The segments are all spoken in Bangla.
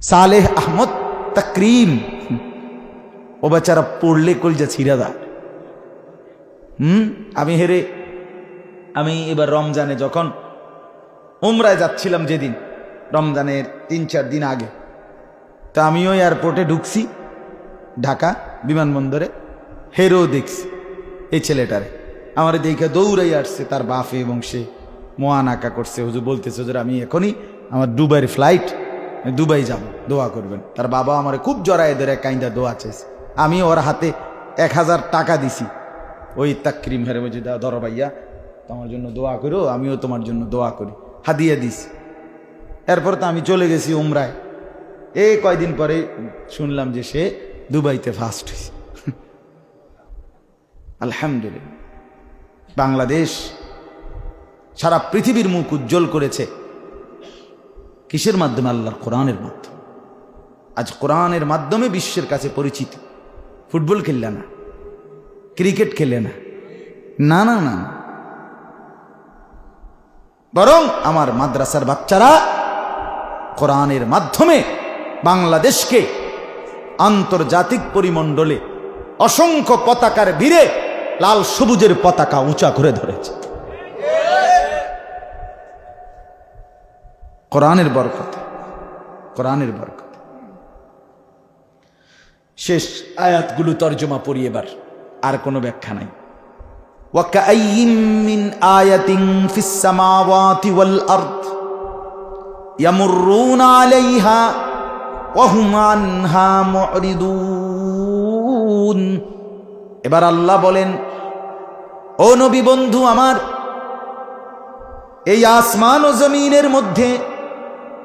সালেহ আহমদ তাকরিম। ও বেচারা পড়লে কলজা ছিঁড়া দা হুম? আমি হেরে, আমি এবার রমজানে যখন উমরায় যাচ্ছিলাম যেদিন, রমজানের তিন চার দিন আগে, তা আমিও এয়ারপোর্টে ঢুকছি, ঢাকা বিমানবন্দরে, হেরো দেখছি এই ছেলেটারে। আমার দেখে দৌড়াই আসছে তার বাপে এবং সে মোয়ানাকা করছে। হুজুর বলতেছে, হুজুর, আমি এখনই আমার দুবাইয়ের ফ্লাইট দুবাই যাব, দোয়া করবেন। তার বাবা আমার খুব জড়ায় ধরে কাইন্দা দোয়া চাইছে। আমি ওর হাতে এক হাজার টাকা দিছি। ওই তাক্রিম হেরে বলছি ধরো ভাইয়া, তোমার জন্য দোয়া করো, আমিও তোমার জন্য দোয়া করি। হাদিয়া দিছি। এরপর তো আমি চলে গেছি উমরায়। এই কয়দিন পরে শুনলাম যে সে দুবাইতে ফার্স্ট হয়েছে আলহামদুলিল্লাহ। বাংলাদেশ সারা পৃথিবীর মুখ উজ্জ্বল করেছে। কিসের মাধ্যমে? আল্লাহর কোরআনের মাধ্যমে। আজ কোরআনের মাধ্যমে বিশ্বের কাছে পরিচিত। ফুটবল খেললে না, ক্রিকেট খেলে না না না না। বরং আমার মাদ্রাসার বাচ্চারা কোরআনের মাধ্যমে বাংলাদেশকে আন্তর্জাতিক পরিমণ্ডলে অসংখ্য পতাকার ভিড়ে লাল সবুজের পতাকা উঁচা করে ধরেছে। কোরআনের বরকত কোরআনের বরকত শেষ আয়াতগুলো তর্জমা পড়ি এবার আর কোনো ব্যাখ্যা নাই وكأي من آية في السماوات والأرض يمرون عليها وهم عنها معرضون এবার আল্লাহ বলেন ও নবী বন্ধু আমার এই আসমান ও জমিনের মধ্যে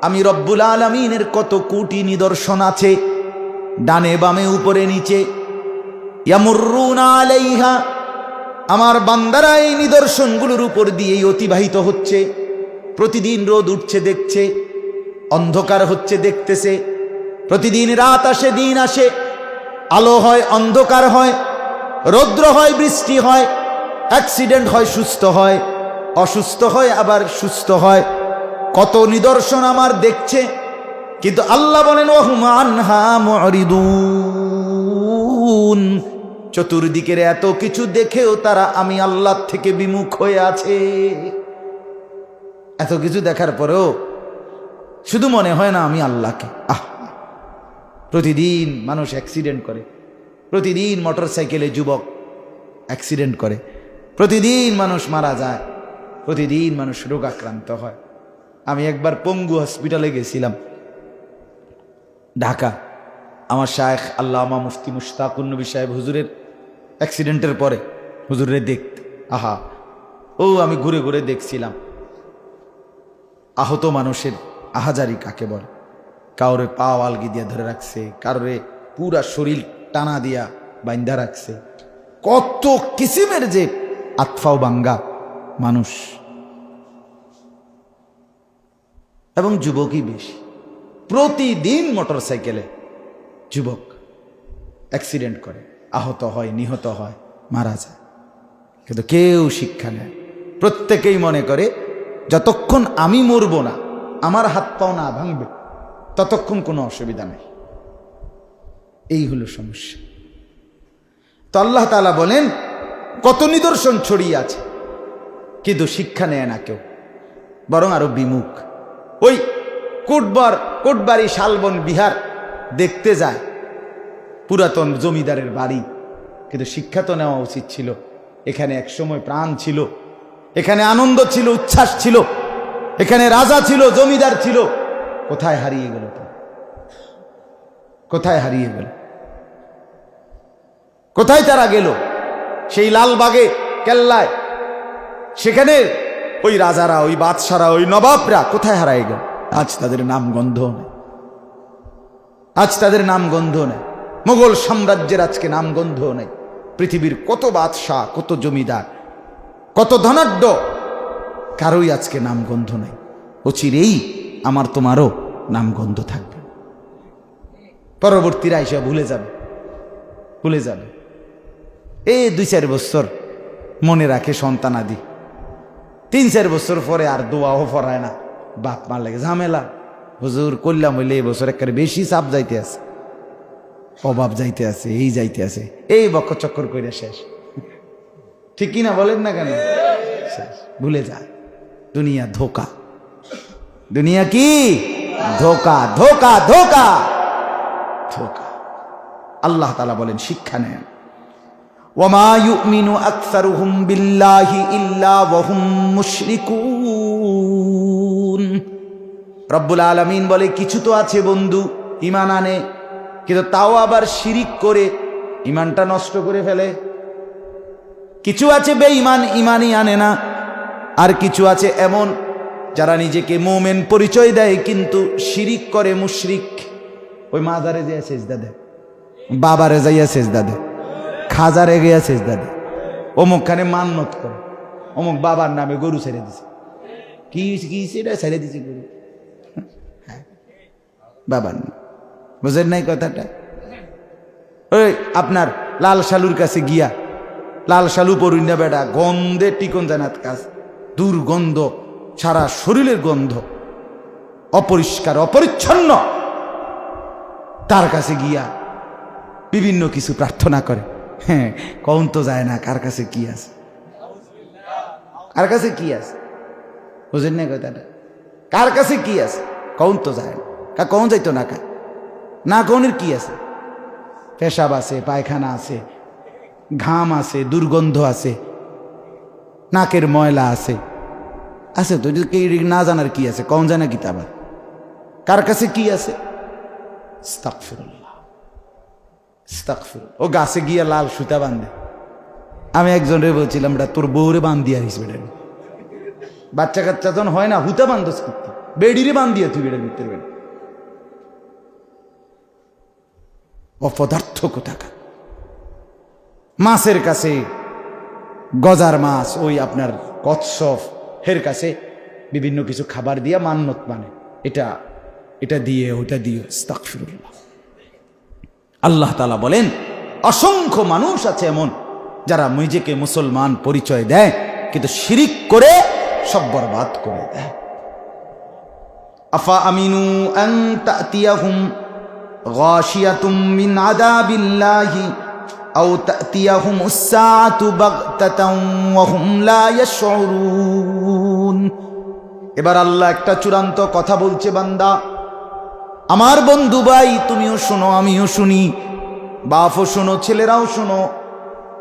আমি রব্বুল আলমিনের কত কোটি নিদর্শন আছে, ডানে বামে, উপরে, নিচে। আমার বান্দারা এই নিদর্শনগুলোর উপর দিয়েই অতিবাহিত হচ্ছে। প্রতিদিন রোদ উঠছে, দেখছে, অন্ধকার হচ্ছে, দেখতেছে। প্রতিদিন রাত আসে, দিন আসে, আলো হয়, অন্ধকার হয়, রৌদ্র হয়, বৃষ্টি হয়, অ্যাক্সিডেন্ট হয়, সুস্থ হয়, অসুস্থ হয়, আবার সুস্থ হয়। কত নিদর্শন আমার দেখছে। কিন্তু আল্লাহ বলেন ওহুমান চতুর্দিকের এত কিছু দেখেও তারা আমি আল্লাহ থেকে বিমুখ হয়ে আছে। এত কিছু দেখার পরেও শুধু মনে হয় না আমি আল্লাহকে। আহ! প্রতিদিন মানুষ অ্যাক্সিডেন্ট করে। প্রতিদিন মোটর সাইকেলে যুবক অ্যাক্সিডেন্ট করে। প্রতিদিন মানুষ মারা যায়। প্রতিদিন মানুষ রোগাক্রান্ত হয়। আমি একবার পঙ্গু হসপিটালে গেছিলাম। ঢাকা। আমার শায়েখ আল্লামা মুফতি মুশতাকুর নবী সাহেব হুজুরের অ্যাক্সিডেন্টের পরে হুজুরে দেখতে। আহা, ও আমি ঘুরে ঘুরে দেখছিলাম। আহত মানুষের আহাজারি কাকে বলে? কাউরে পা আলগি দিয়া ধরে রাখছে, কারোরে পুরা শরীর টানা দিয়া বাইন্দা রাখছে। কত কিসিমের যে আতফাও বাঙ্গা মানুষ। এবং যুবকই বেশি। প্রতিদিন মোটর সাইকেলে যুবক অ্যাক্সিডেন্ট করে, আহত হয়, নিহত হয়, মারা যায়। কিন্তু কেউ শিক্ষা নেয় প্রত্যেকেই মনে করে, যতক্ষণ আমি মরব না, আমার হাত পাও না ভাঙবে, ততক্ষণ কোনো অসুবিধা নেই। এই হলো সমস্যা। তো আল্লাহ তালা বলেন, কত নিদর্শন ছড়িয়ে আছে, কিন্তু শিক্ষা নেয় না কেউ, বরং আরও বিমুখ। ওই কোটবার, কোটবাড়ি শালবন বিহার দেখতে যায়। পুরাতন জমিদারের বাড়ি। কিন্তু শিক্ষা তো নেওয়া উচিত ছিল। এখানে একসময় প্রাণ ছিল। এখানে আনন্দ ছিল, উচ্ছ্বাস ছিল। এখানে রাজা ছিল, জমিদার ছিল। কোথায় হারিয়ে গেল কোথায় হারিয়ে গেল? কোথায় তারা গেল? সেই লালবাগে কেল্লায়। সেখানে ওই রাজারা, ওই বাদশারা, ওই নবাবরা কোথায় হারায় গেল? আজ তাদের নাম গন্ধ নেই। আজ তাদের নাম গন্ধ নেই। মোগল সাম্রাজ্যের আজকে নাম গন্ধ নেই। পৃথিবীর কত বাদশাহ, কত জমিদার, কত ধনাঢ্য, কারোই আজকে নাম গন্ধ নেই। অচিরেই আমার তোমারও নাম গন্ধ থাকবে। পরবর্তীরা এসে ভুলে যাবে। ভুলে যাবে। এই দুই চার বছর মনে রাখে সন্তানাদি। তিন চার বছর পরে আর দোয়াও পড়ায় না। বাপ মার লাগে ঝামেলা। হুজুর করলাম হইলে এই বছর একেবারে বেশি চাপ যাইতে আছে। অভাব যাইতে আছে, এই যাইতে আছে। এই বক্ক চক্কর করে শেষ। ঠিক কিনা বলেন না কেন? শেষ। ভুলে যা। দুনিয়া ধোকা। দুনিয়া কি? ধোকা ধোকা ধোকা। ধোকা। আল্লাহ তালা বলেন, শিক্ষা নেন। বিল্লাহি ইল্লা মুশরিকুন রব্বুল আলামিন বলে, কিছু তো আছে বন্ধু ইমান আনে, কিন্তু তাও আবার শিরিক করে ইমানটা নষ্ট করে ফেলে। কিছু আছে বেঈমান ইমানই আনে না। আর কিছু আছে এমন, যারা নিজেকে মোমেন পরিচয় দেয়, কিন্তু শিরিক করে মুশরিক। ওই মাদারে যাইয়া সেজদা দেয়, বাবারে যাইয়া সেজদা দেয়। খাজারে গিয়া সেজদা দেয় অমুকখানে মান্নত করে। অমুক বাবার নামে গরু ছেড়ে দিছে। কি সেটা ছেড়ে দিছে গরু। হ্যাঁ, বাবার নাম। বুঝেন নাই কথাটা? ওই আপনার লাল শালুর কাছে গিয়া লাল শালু না বেটা গন্ধে টিকন জানাত কাজ। দুর্গন্ধ সারা শরীরের গন্ধ। অপরিষ্কার অপরিচ্ছন্ন। তার কাছে গিয়া বিভিন্ন কিছু প্রার্থনা করে। হ্যাঁ কখন তো যায় না, কার কাছে কি আছে? কার কাছে কি আছে? বুঝেন না কথাটা? কার কাছে কি আছে? কখন তো যায় না। কা কখন যাইতো না কা না কনের কি আছে? পেশাব আছে, পায়খানা আছে, ঘাম আছে, দুর্গন্ধ আছে, নাকের ময়লা আছে। আছে তো কি না জানার কি আছে? কম জানা কি আবার কার কাছে কি আছে? আস্তাগফিরুল্লাহ। ও গাছে গিয়ে লাল সুতা বাঁধে। আমি একজনের বলছিলাম, এটা তোর বউরে বান্ধিয়া দিস বেটা বাচ্চা কাচ্চা যখন হয় না, হুতা বান্ধস করতে বেডিরে বান্ধিয়া তুই বেটার ভিতরে বেটা অপদার্থ কোথাকা মাছের কাছে, গজার মাছ, ওই আপনার কচ্ছপ, হের কাছে বিভিন্ন কিছু খাবার দিয়া মান্নত মানে। এটা এটা দিয়ে ওটা দিয়ে আস্তাগফিরুল্লাহ আল্লাহ তালা বলেন, অসংখ্য মানুষ আছে এমন যারা নিজেকে মুসলমান পরিচয় দেয়, কিন্তু শিরিক করে সব বরবাদ করে দেয়। আফা আমিনু মিন হুম এবার আল্লাহ একটা চূড়ান্ত কথা বলছে বান্দা আমার বন্ধু ভাই, তুমিও শোনো, আমিও শুনি। বাপও শোনো, ছেলেরাও শোনো।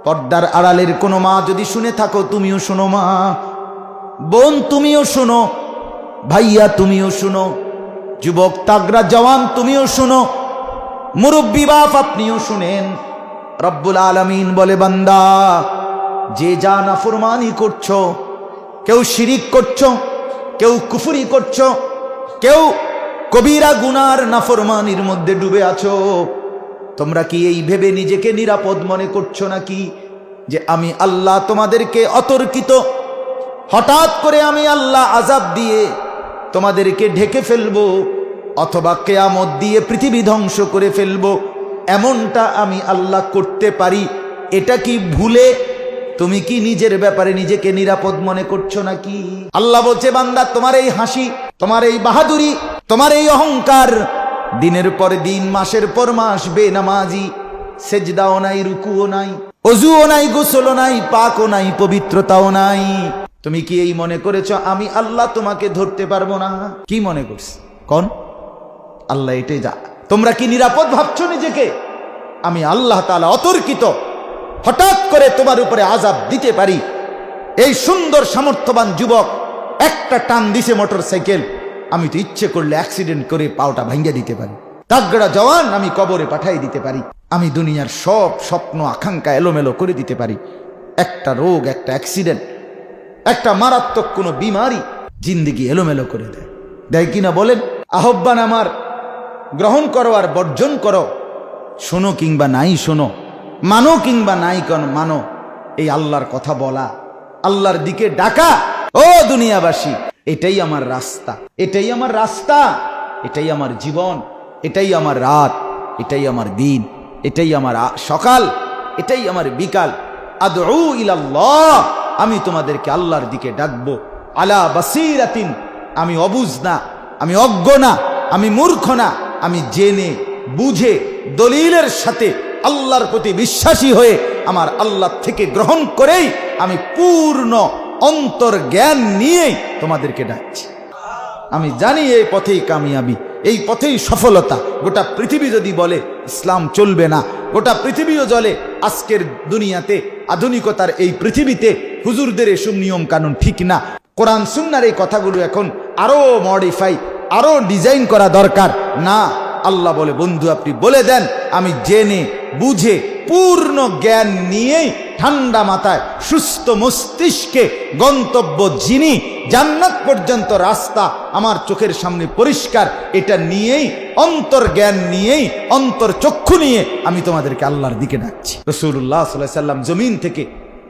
পর্দার আড়ালের কোনো মা যদি শুনে থাকো, তুমিও শোনো মা। বোন, তুমিও শোনো। ভাইয়া, তুমিও শোনো। যুবক তাগরা জওয়ান, তুমিও শোনো। মুরব্বী, বাপ, আপনিও শুনেন। রব্বুল আলমিন বলে, বান্দা, যে যা নাফরমানি করছ, কেউ শিরিক করছ, কেউ কুফুরি করছ, কেউ কবিরা গুনার নাফরমানির মধ্যে ডুবে আছো। তোমরা কি এই ভেবে নিজেকে নিরাপদ মনে করছ নাকি? যে আমি আল্লাহ তোমাদেরকে অতর্কিত। হঠাৎ করে আমি আল্লাহ আজাব দিয়ে তোমাদেরকে ঢেকে ফেলব, অথবা কেয়ামত দিয়ে পৃথিবী ধ্বংস করে ফেলব। এমনটা আমি আল্লাহ করতে পারি। এটা কি ভুলে? তুমি কি নিজের ব্যাপারে নিজেকে নিরাপদ মনে করছ নাকি? আল্লাহ বলছে, বান্দা, তোমার এই হাসি, তোমার এই বাহাদুরি তোমার এই অহংকার, দিনের পর দিন, মাসের পর মাস বেনামাজি, সেজদাও নাই, রুকুও নাই, অজুও নাই, গোসলও নাই, পাকও নাই, পবিত্রতাও নাই। তুমি কি এই মনে করেছ, আমি আল্লাহ তোমাকে ধরতে পারব না? কি মনে করছি? কোন? আল্লাহ এটাই যা। তোমরা কি নিরাপদ ভাবছ নিজেকে? আমি আল্লাহ তালা অতর্কিত। হঠাৎ করে তোমার উপরে আজাব দিতে পারি। এই সুন্দর, সামর্থ্যবান যুবক একটা টান দিছে মোটর সাইকেল আমি তো ইচ্ছে করলে অ্যাক্সিডেন্ট করে পাওটা ভাঙ্গা দিতে পারি। তাগড়া জওয়ান আমি কবরে পাঠাই দিতে পারি। আমি দুনিয়ার সব স্বপ্ন, আকাঙ্ক্ষা এলোমেলো করে দিতে পারি। একটা রোগ, একটা অ্যাক্সিডেন্ট একটা মারাত্মক কোনো বিমারি জিন্দিগি এলোমেলো করে দেয়। দেয় কিনা বলেন? আহ্বান আমার, গ্রহণ করো আর বর্জন করো। শোনো কিংবা নাই শোনো, মানো কিংবা নাই কন মানো। এই আল্লাহর কথা বলা, আল্লাহর দিকে ডাকা, ও দুনিয়াবাসী! এটাই আমার রাস্তা, এটাই আমার রাস্তা, এটাই আমার জীবন, এটাই আমার রাত, এটাই আমার দিন, এটাই আমার সকাল, এটাই আমার বিকাল। আদউ ইলাল্লাহ, আমি তোমাদেরকে আল্লাহর দিকে ডাকবো। আলা বাসিরাতিন, আমি অবুজ না, আমি অজ্ঞ না, আমি মূর্খ না, আমি জেনে, বুঝে, দলিলের সাথে আল্লাহর প্রতি বিশ্বাসী হয়ে আমার আল্লাহ থেকে গ্রহণ করেই আমি পূর্ণ অন্তর জ্ঞান নিয়েই তোমাদেরকে ডাকছি। আমি জানি এই পথেই কামিয়াবি, এই পথেই সফলতা। গোটা পৃথিবী যদি বলে, ইসলাম চলবে না। গোটা পৃথিবীও জলে, আজকের দুনিয়াতে, আধুনিকতার এই পৃথিবীতে হুজুরদের এসব নিয়ম কানুন ঠিক না। কোরআন সুন্নার এই কথাগুলো এখন আরও মডিফাই আরও ডিজাইন করা দরকার। না, আল্লাহ বলে, বন্ধু আপনি বলে দেন, আমি জেনে, বুঝে, পূর্ণ জ্ঞান নিয়েই ঠান্ডা মাথায় সুস্থ মস্তিষ্কে গন্তব্য যিনি, জান্নাত পর্যন্ত রাস্তা আমার চোখের সামনে পরিষ্কার, এটা নিয়েই অন্তর জ্ঞান নিয়েই, অন্তর চক্ষু নিয়ে আমি তোমাদেরকে আল্লাহর দিকে ডাকছি। রসুল্লাহ সাল্লাহ সাল্লাম জমিন থেকে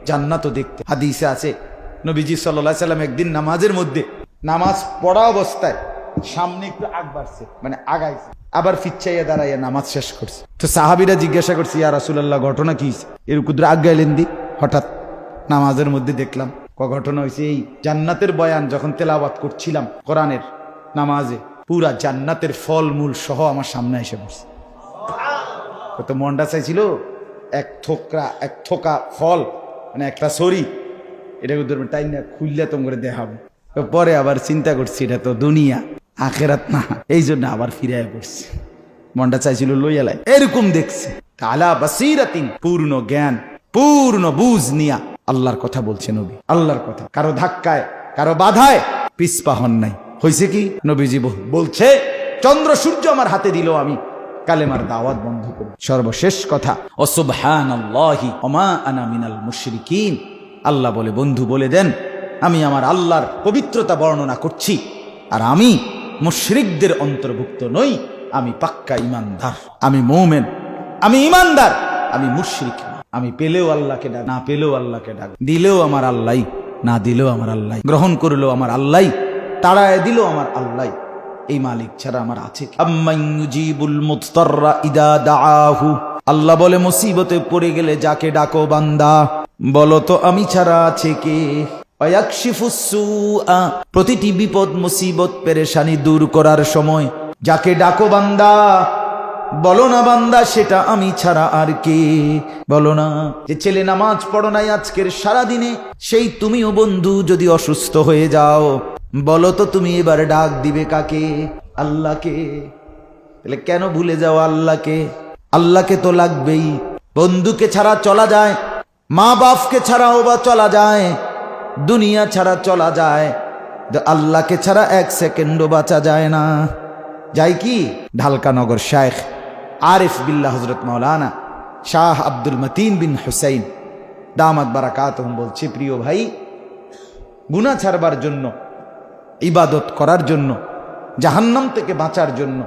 জান্নাতও দেখতে। হাদিসে আছে, নবীজি সাল্লাহ সাল্লাম একদিন নামাজের মধ্যে নামাজ পড়া অবস্থায় সামনে একটু আগ বাড়ছে মানে আগাইছে। আবার ফিচ্ছাইয়া দাঁড়াইয়া নামাজ শেষ করছে। তো সাহাবিরা জিজ্ঞাসা করছে, ইয়া রাসুলাল্লাহ, ঘটনা কি? এর কুদ্র আগাইলেন দি। হঠাৎ নামাজের মধ্যে দেখলাম ক ঘটনা হয়েছে এই জান্নাতের বয়ান যখন তেলাওয়াত করছিলাম কোরআনের নামাজে, পুরা জান্নাতের ফল মূল সহ আমার সামনে এসে পড়ছে। কত মনটা চাইছিল, এক থোকরা, এক থোকা ফল মানে একটা সরি এটা টাইম না খুললে তোম করে দেখাবো পরে আবার চিন্তা করছি, এটা তো দুনিয়া। আখেরাত না। এই জন্য আবার ফিরে পড়ছি। মনটা চাইছিল লইয়ালাই এরকম দেখছি। তালা বাসিরাতিন, পূর্ণ জ্ঞান, পূর্ণ বুঝ নিয়া আল্লাহর কথা বলছে নবী। আল্লাহর কথা। কারও ধাক্কায়, কারও বাধায় পিসপা হন নাই। হয়েছে কি? নবীজি বল- বলছে, চন্দ্র সূর্য আমার হাতে দিল আমি। কালেমার দাওয়াত বন্ধ করব সর্বশেষ কথা ও সুবহানাল্লাহি ওমা আনা মিনাল মুশরিকিন। আল্লাহ বলে, বন্ধু, বলে দেন, আমি আমার আল্লাহর পবিত্রতা বর্ণনা করছি। আর আমি মুশরিকদের অন্তর্ভুক্ত নই। আমি পাক্কা ইমানদার, আমি মৌমেন, আমি ইমানদার, আমি মুশরিক। আমি পেলেও আল্লাহকে ডাক, না পেলেও আল্লাহকে ডাক। দিলেও আমার আল্লাহ, না দিলেও আমার আল্লাহ। গ্রহণ করলেও আমার আল্লাহ, তাড়ায় দিলেও আমার আল্লাহ। এই মালিক ছাড়া আমার আছে আল্লাহ বলে, মুসিবতে পড়ে গেলে যাকে ডাকো বান্দা, বলো তো আমি ছাড়া আছে কে? প্রতিটি বিপদ, মুসিবত পেরেশানি দূর করার সময়। যাকে ডাকো বান্দা, বলো না বান্দা, সেটা আমি ছাড়া আর কে? বলো না, যে ছেলে নামাজ পড়ো নাই আজকের সারা দিনে সেই তুমিও বন্ধু যদি অসুস্থ হয়ে যাও। বলো তো তুমি এবার ডাক দিবে কাকে? আল্লাহকে। তাহলে কেন ভুলে যাও আল্লাহকে? আল্লাহকে তো লাগবেই। বন্ধুকে ছাড়া চলা যায় মা বাপকে ছাড়াও বা চলা যায়। দুনিয়া ছাড়া চলা যায়। আল্লাহকে ছাড়া এক সেকেন্ডও বাঁচা যায় না। যাই কি? ঢালকানগর শায়েখ আরিফ বিল্লা হজরত মৌলানা শাহ আব্দুল মতিন বিন হুসাইন। দামাত বারাকাত বলছে, প্রিয় ভাই গুণা ছাড়বার জন্য, ইবাদত করার জন্য, জাহান্নাম থেকে বাঁচার জন্য,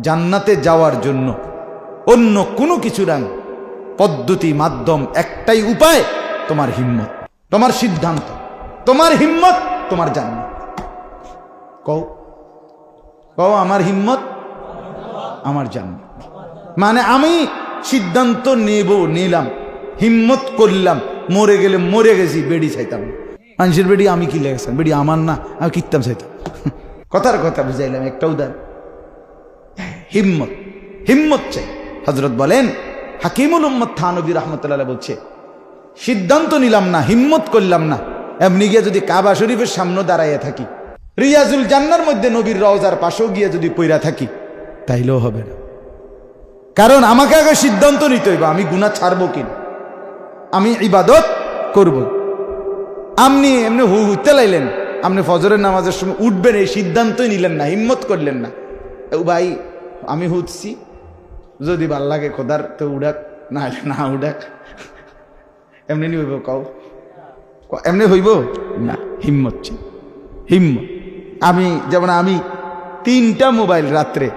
জান্নাতে যাওয়ার জন্য অন্য কোনো কিছু রাং পদ্ধতি, মাধ্যম একটাই উপায়, তোমার হিম্মত, তোমার সিদ্ধান্ত। তোমার হিম্মত, তোমার জান্নাত। কও কও, আমার হিম্মত, আমার জান্নাত। মানে আমি সিদ্ধান্ত নেব, নিলাম, হিম্মত করলাম, মরে গেলে মরে গেছি, বেড়ি চাইতাম। মানুষের বেড়ি আমি কি লেগেছেন বেড়ি আমার না, আমি কিনতাম চাইতাম। কথার কথা বুঝাইলাম, একটা উদাহরণ। হিম্মত হিম্মত চাই। হজরত বলেন, হাকিমুল উম্মদ থানবী রহমতুল্লাহ বলছে, সিদ্ধান্ত নিলাম না, হিম্মত করলাম না। এমনি গিয়ে যদি কাবা শরীফের সামনে দাঁড়াইয়া থাকি। রিয়াজুল জান্নার মধ্যে নবীর রওজার পাশেও গিয়ে যদি পইরা থাকি, তাইলেও হবে না। কারণ আমাকে আগে সিদ্ধান্ত নিতে হইব, আমি গুণা ছাড়বো কিনা আমি ইবাদত করব। আপনি এমনি হু হুতে লাইলেন আপনি ফজরের নামাজের সময় উঠবেন, এই সিদ্ধান্তই নিলেন না, হিম্মত করলেন না। ভাই, আমি হুতছি যদি ভালো লাগে খোদার তো উড়াক, না না উড়াক। এমনি নি হইব কও ক- এমনি হইব? না, হিম্মত চাই হিম্মত। আমি, যেমন আমি তিনটা মোবাইল রাত্রে,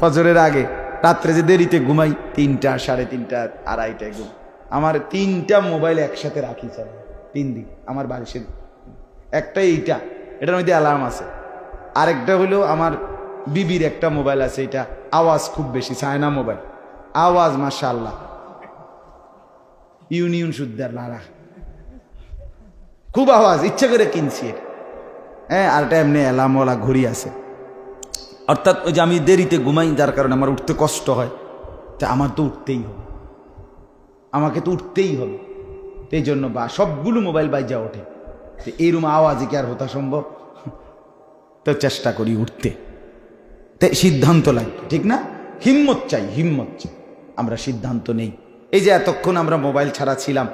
ফজরের আগে, রাত্রে যে দেরিতে ঘুমাই, তিনটা, সাড়ে তিনটা, আড়াইটায় ঘুম। আমার তিনটা মোবাইল একসাথে রাখি স্যার, তিন দিন, আমার বালিশের। একটা এইটা, এটার মধ্যে অ্যালার্ম আছে। আরেকটা হলো আমার বিবির একটা মোবাইল আছে, এটা আওয়াজ খুব বেশি চায়না মোবাইল। আওয়াজ মাসা আল্লাহ ইউনিয়ন শুদ্ধার লারা খুব আওয়াজ, ইচ্ছে করে কিনছি এটা। হ্যাঁ আর একটা এমনি অ্যালার্মওয়ালা ঘড়ি আছে। অর্থাৎ ওই যে আমি দেরিতে ঘুমাই, যার কারণে আমার উঠতে কষ্ট হয়। তা আমার তো উঠতেই হবে। আমাকে তো উঠতেই হবে। এই জন্য বা, সবগুলো মোবাইল বাইজা ওঠে। তো এইরকম আওয়াজে কি আর হতা সম্ভব? তো চেষ্টা করি উঠতে। তে সিদ্ধান্ত লাগবে ঠিক না? হিম্মত চাই হিম্মত চাই। আমরা সিদ্ধান্ত নেই। এই যে এতক্ষণ আমরা মোবাইল ছাড়া ছিলাম,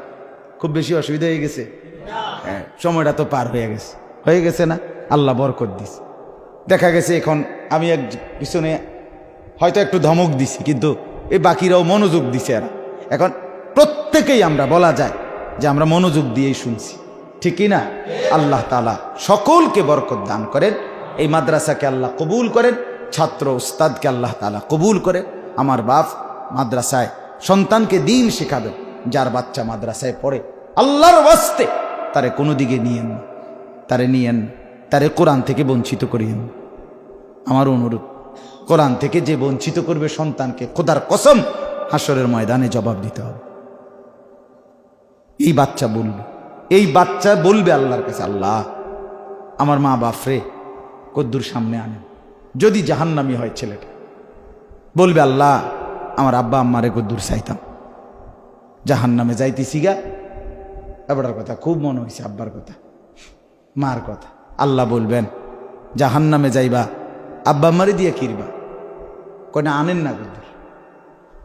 খুব বেশি অসুবিধা হয়ে গেছে। সময়টা তো পার হয়ে গেছে। হয়ে গেছে না? আল্লাহ বরকত দিস। দেখা গেছে এখন আমি এক পিছনে হয়তো একটু ধমক দিছি, কিন্তু এই বাকিরাও মনোযোগ দিছে এরা। এখন প্রত্যেকেই আমরা বলা যায় যে আমরা মনোযোগ দিয়েই শুনছি। ঠিকই না? আল্লাহ তালা সকলকে বরকত দান করেন। এই মাদ্রাসাকে আল্লাহ কবুল করেন। ছাত্র উস্তাদকে আল্লাহ তালা কবুল করে আমার বাপ মাদ্রাসায় সন্তানকে দিন শেখাবেন। যার বাচ্চা মাদ্রাসায় পড়ে, আল্লাহর বাস্তে তারে কোনো দিকে নিয়েন তারে নিয়েন, তারে কোরআন থেকে বঞ্চিত করিয়েন। আমার অনুরোধ, কোরআন থেকে যে বঞ্চিত করবে সন্তানকে খোদার কসম, হাসরের ময়দানে জবাব দিতে হবে। এই বাচ্চা বলবে, এই বাচ্চা বলবে আল্লাহর কাছে, আল্লাহ, আমার মা বাপরে কদ্দুর সামনে আনেন। যদি জাহান্নামি হয় ছেলেটা, বলবে আল্লাহ, আমার আব্বা আম্মারে কদ্দুর চাইতাম। জাহান্নামে যাইতেছি গা এবারের কথা, খুব মনে হয়েছে আব্বার কথা, মার কথা। আল্লাহ বলবেন, জাহান্নামে যাইবা, আব্বা মারি দিয়ে কিরবা। কনে আনেন না কদ্দুর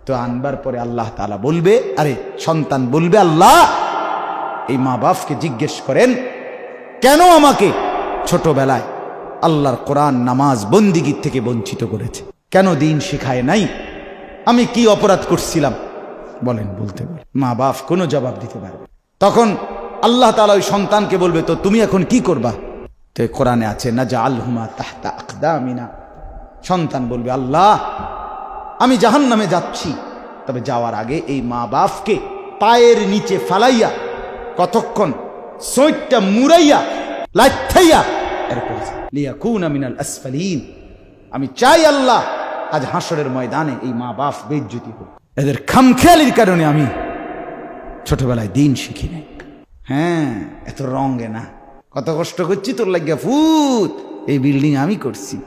তো আনবার পরে আল্লাহ তালা বলবে, আরে, সন্তান বলবে আল্লাহ, এই মা বাপকে জিজ্ঞেস করেন, কেন আমাকে ছোটবেলায় আল্লাহর কোরআন নামাজ বন্দিগির থেকে বঞ্চিত করেছে? কেন দিন শিখায় নাই? আমি কি অপরাধ করছিলাম? বলেন, বলতে বলে। মা বাপ কোনো জবাব দিতে পারবে তখন আল্লাহ তালা ওই সন্তানকে বলবে, তো তুমি এখন কি করবা? তো কোরআনে আছে না যা আলহুমা তাহতা আকদামিনা। সন্তান বলবে, আল্লাহ, আমি জাহান নামে যাচ্ছি। তবে যাওয়ার আগে এই মা বাপকে পায়ের নিচে ফালাইয়া, কতক্ষণ সৈটটা মুরাইয়া লাইথাইয়া এরপর লিয়াকুনা মিনাল আসফালিন। আমি চাই আল্লাহ আজ হাসরের ময়দানে এই মা বাপ বেজ্জতি হোক। এদের খামখেয়ালির কারণে আমি ছোটবেলায় দিন শিখি নাই। হ্যাঁ এত রঙে না। কত কষ্ট করছি, তোর লাগিয়া ফুত, এই বিল্ডিং আমি করছি।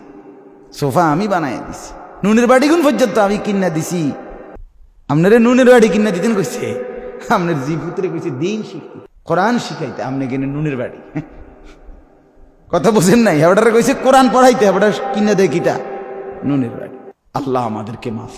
সোফা আমি বানাই দিছি। নুনের বাড়ি গুণ পর্যন্ত আমি কিনা দিছি? আপনারে নুনের বাড়ি কিনা দিতেন কইছে? আপনার জি পুত্রে কইছে, দিন শিখতে। কোরআন শিখাইতে আপনি কিনে নুনের বাড়ি। কথা বোঝেন নাই? হেবটারে কইছে, কোরআন পড়াইতে হেবটা কিনা দেয় কিটা? নুনের বাড়ি। আল্লাহ আমাদেরকে মাফ